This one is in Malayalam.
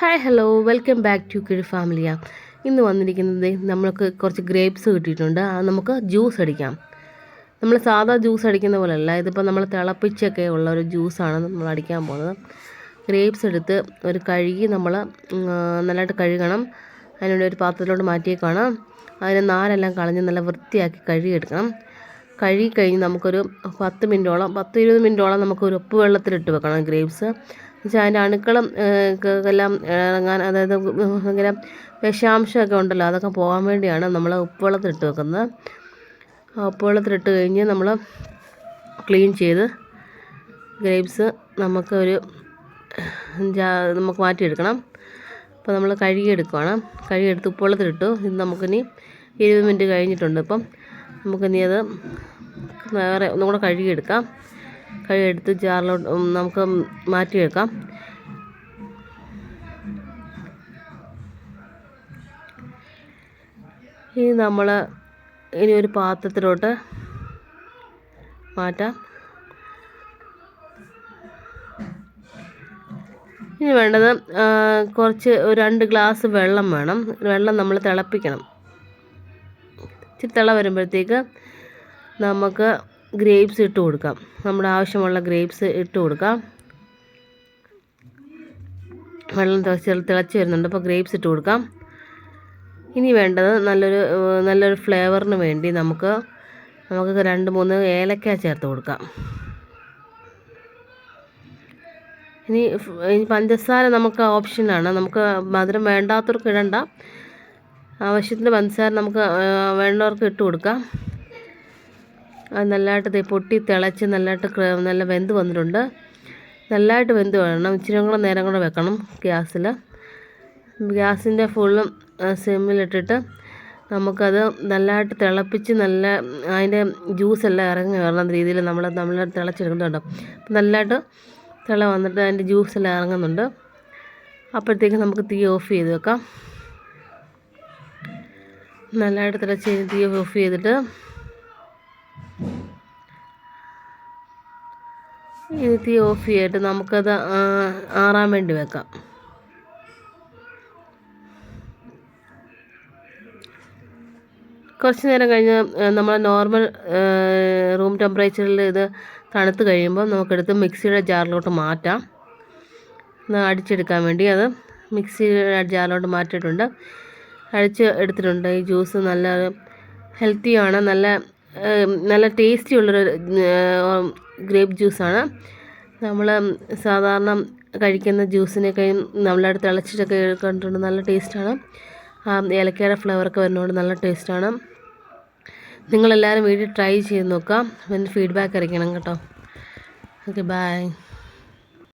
Hi hello welcome back to കിഴി ഫാമിലിയ ഇന്ന് വന്നിരിക്കുന്നത് നമ്മൾക്ക് കുറച്ച് ഗ്രേപ്സ് കിട്ടിയിട്ടുണ്ട്. നമുക്ക് ജ്യൂസ് അടിക്കാം. നമ്മൾ സാധാ ജ്യൂസ് അടിക്കുന്ന പോലെയല്ല. ഇതിപ്പോൾ നമ്മൾ തിളപ്പിച്ചൊക്കെ ഉള്ള ഒരു ജ്യൂസാണ് നമ്മൾ അടിക്കാൻ പോകുന്നത്. ഗ്രേപ്സ് എടുത്ത് ഒരു കഴുകി നമ്മൾ നല്ലതായിട്ട് കഴുകണം. അതിനുള്ള ഒരു പാത്രത്തിലോട്ട് മാറ്റിയേക്കാണ്. അതിന് നാരെല്ലാം കളഞ്ഞ് നല്ല വൃത്തിയാക്കി കഴുകിയെടുക്കണം. കഴുകി കഴിഞ്ഞ് നമുക്കൊരു പത്ത് മിനിറ്റോളം പത്ത് ഇരുപത് മിനിറ്റോളം നമുക്കൊരു ഉപ്പ് വെള്ളത്തിലിട്ട് വെക്കണം ഗ്രേപ്സ് എന്നുവെച്ചാൽ അതിന്റെ അണുക്കളും എല്ലാം ഇറങ്ങാൻ അതായത് ഭയങ്കര വിഷാംശമൊക്കെ ഉണ്ടല്ലോ. അതൊക്കെ പോകാൻ വേണ്ടിയാണ് നമ്മൾ ഉപ്പുവെള്ളത്തിലിട്ട് വെക്കുന്നത്. ഉപ്പുവെള്ളത്തിലിട്ട് കഴിഞ്ഞ് നമ്മൾ ക്ലീൻ ചെയ്ത് ഗ്രേപ്സ് നമുക്ക് ഒരു നമുക്ക് മാറ്റിയെടുക്കണം. അപ്പോൾ നമ്മൾ കഴുകിയെടുക്കുകയാണ് കഴുകിയെടുത്ത് ഉപ്പുവെള്ളത്തിലിട്ടു. ഇത് നമുക്കിനി ഇരുപത് മിനിറ്റ് കഴിഞ്ഞിട്ടുണ്ട്. ഇപ്പം നമുക്കിനി അത് വേറെ ഒന്നും കൂടെ കഴുകിയെടുക്കാം. കഴുകിയെടുത്ത് ജാറിലോട്ട് നമുക്ക് മാറ്റി വെക്കാം. ഇനി നമ്മൾ ഇനി ഒരു പാത്രത്തിലോട്ട് മാറ്റാം. ഇനി വേണ്ടത് കുറച്ച് ഒരു രണ്ട് ഗ്ലാസ് വെള്ളം വേണം. വെള്ളം നമ്മൾ തിളപ്പിക്കണം. ഇച്ചിരി തിള വരുമ്പോഴത്തേക്ക് നമുക്ക് ഗ്രേപ്സ് ഇട്ട് കൊടുക്കാം. നമ്മുടെ ആവശ്യമുള്ള ഗ്രേപ്സ് ഇട്ട് കൊടുക്കാം. വെള്ളം തിളച്ച് വരുന്നുണ്ട്. അപ്പോൾ ഗ്രേപ്സ് ഇട്ട് കൊടുക്കാം. ഇനി വേണ്ടത് നല്ലൊരു നല്ലൊരു ഫ്ലേവറിന് വേണ്ടി നമുക്ക് നമുക്ക് രണ്ട് മൂന്ന് ഏലക്ക ചേർത്ത് കൊടുക്കാം. ഇനി ഇനി പഞ്ചസാര നമുക്ക് ഓപ്ഷനാണ് നമുക്ക് മധുരം വേണ്ടാത്തവർക്ക് ഇടണ്ട. ആവശ്യത്തിന് പഞ്ചസാര നമുക്ക് വേണ്ടവർക്ക് ഇട്ട് കൊടുക്കാം. അത് നല്ലതായിട്ട് പൊട്ടി തിളച്ച് നല്ലതായിട്ട് നല്ല വെന്ത് വന്നിട്ടുണ്ട്. നല്ലതായിട്ട് വെന്ത് വേണം ഇച്ചിരി കൂടെ നേരം കൂടെ വെക്കണം ഗ്യാസിൽ. ഗ്യാസിന്റെ ഫുള്ളും സിമ്മിലിട്ടിട്ട് നമുക്കത് നല്ലതായിട്ട് തിളപ്പിച്ച് നല്ല അതിന്റെ ജ്യൂസെല്ലാം ഇറങ്ങി വരണം രീതിയിൽ നമ്മൾ നമ്മൾ തിളച്ചെടുക്കുന്നുണ്ട് അപ്പം നല്ലതായിട്ട് തിള വന്നിട്ട് അതിന്റെ ജ്യൂസെല്ലാം ഇറങ്ങുന്നുണ്ട്. അപ്പോഴത്തേക്ക് നമുക്ക് തീ ഓഫ് ചെയ്ത് വെക്കാം. നല്ലതായിട്ട് തിളച്ച് തീ ഓഫ് ചെയ്തിട്ട് ഇത് തീ ഓഫ് ചെയ്തിട്ട് നമുക്കത് ആറാൻ വേണ്ടി വെക്കാം. കുറച്ച് നേരം കഴിഞ്ഞ് നമ്മൾ നോർമൽ റൂം ടെമ്പറേച്ചറിൽ ഇത് തണുത്ത് കഴിയുമ്പോൾ നമുക്കെടുത്ത് മിക്സിയുടെ ജാറിലോട്ട് മാറ്റാം. അടിച്ചെടുക്കാൻ വേണ്ടി അത് മിക്സിയുടെ ജാറിലോട്ട് മാറ്റിയിട്ടുണ്ട്. അടിച്ച് എടുത്തിട്ടുണ്ട്. ഈ ജ്യൂസ് നല്ല ഹെൽത്തിയാണ് നല്ല നല്ല ടേസ്റ്റി ഉള്ളൊരു ഗ്രേപ്പ് ജ്യൂസാണ്. നമ്മൾ സാധാരണ കഴിക്കുന്ന ജ്യൂസിനൊക്കെ നമ്മളവിടെ തിളച്ചിട്ടൊക്കെ കണ്ടിട്ടുണ്ട്. നല്ല ടേസ്റ്റാണ്. ഏലക്കയുടെ ഫ്ലേവറൊക്കെ വരുന്നതുകൊണ്ട് നല്ല ടേസ്റ്റാണ്. നിങ്ങളെല്ലാവരും വീട്ടിൽ ട്രൈ ചെയ്ത് നോക്കാം. പിന്നെ ഫീഡ്ബാക്ക് അറിയിക്കണം കേട്ടോ. Okay bye.